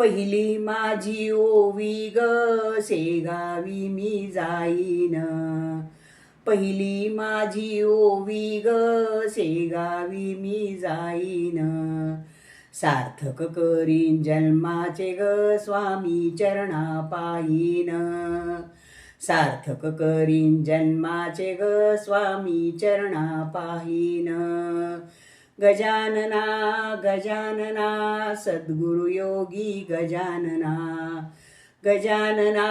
पहिली माझी ओवी ग शेगावी मी जाईन. पहिली माझी ओवी ग शेगावी मी जाईन. सार्थक करीन जन्माचे ग स्वामी चरणा पायीन सार्थक करीन जन्माचे ग स्वामी चरणा पाहीन गजानना गजानना सद्गुरु योगी गजानना गजानना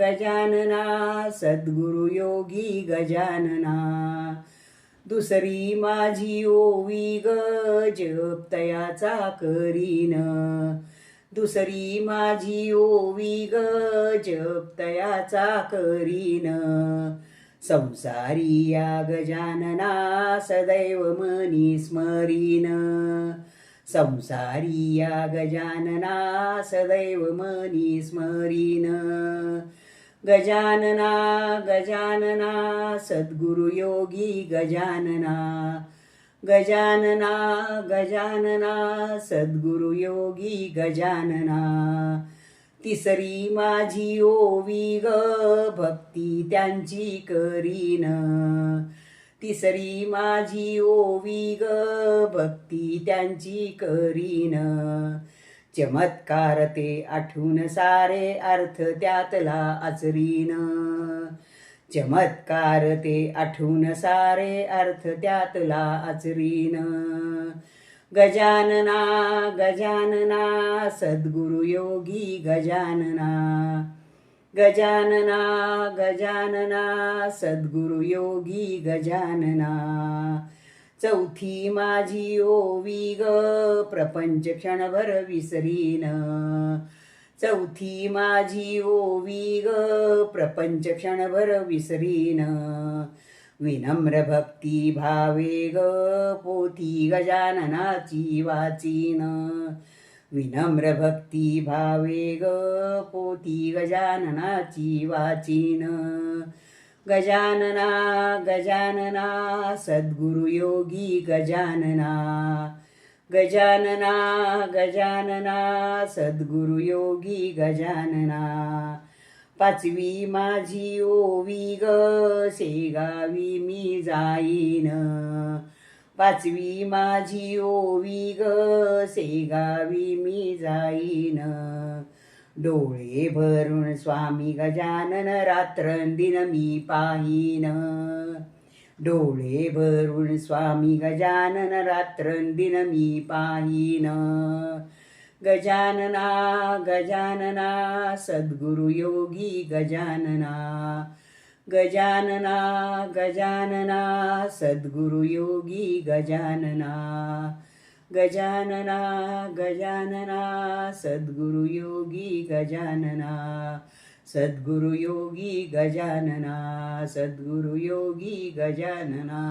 गजानना सद्गुरु योगी गजानना। दुसरी माझी ओवी ग जपतयाचा करीन। दुसरी माझी ओवी ग जपतयाचा करीन। संसारी या गजानना सदैव मनी स्मरीन संसारी या गजानना सदैव मनी स्मरीन गजानना गजानना सद्गुरु योगी गजानना। गजानना गजानना सद्गुरु योगी गजानना। तिसरी माझी ओवी ग भक्ती त्यांची करीन. तिसरी माझी ओवी ग भक्ती त्यांची करीन. चमत्कार ते आठवून सारे अर्थ त्यातला आचरीन. चमत्कार ते आठवून सारे अर्थ त्यातला आचरीन. गजानना गजानना सद्गुरु योगी गजानना। गजानना गजानना सद्गुरु योगी गजानना। चौथी माझी ओवी ग प्रपंच क्षणभर विसरीन। चौथी माझी ओवी ग प्रपंच क्षणभर विसरीन। विनम्र भक्ती भावे ग पोथी गजाननाची वाचीन. विनम्र भक्ती भावे ग पोथी गजाननाची वाचीन. गजानना गजानना सद्गुरु योगी गजानना. गजानना गजानना सद्गुरु योगी गजानना. पाचवी माझी ओवी ग शेगावी मी जाईन. पाचवी माझी ओवी ग शेगावी मी जाईन. डोळे भरून स्वामी गजानन रात्रंदिन मी पाहीन. डोळे भरून स्वामी गजानन रात्रंदिन मी पाहीन. गजानना गजानना सद्गुरु योगी गजानना गजानना गजानना सद्गुरु योगी गजानना गजानना गजानना सद्गुरु योगी गजानना सद्गुरु योगी गजानना सद्गुरु योगी गजानना।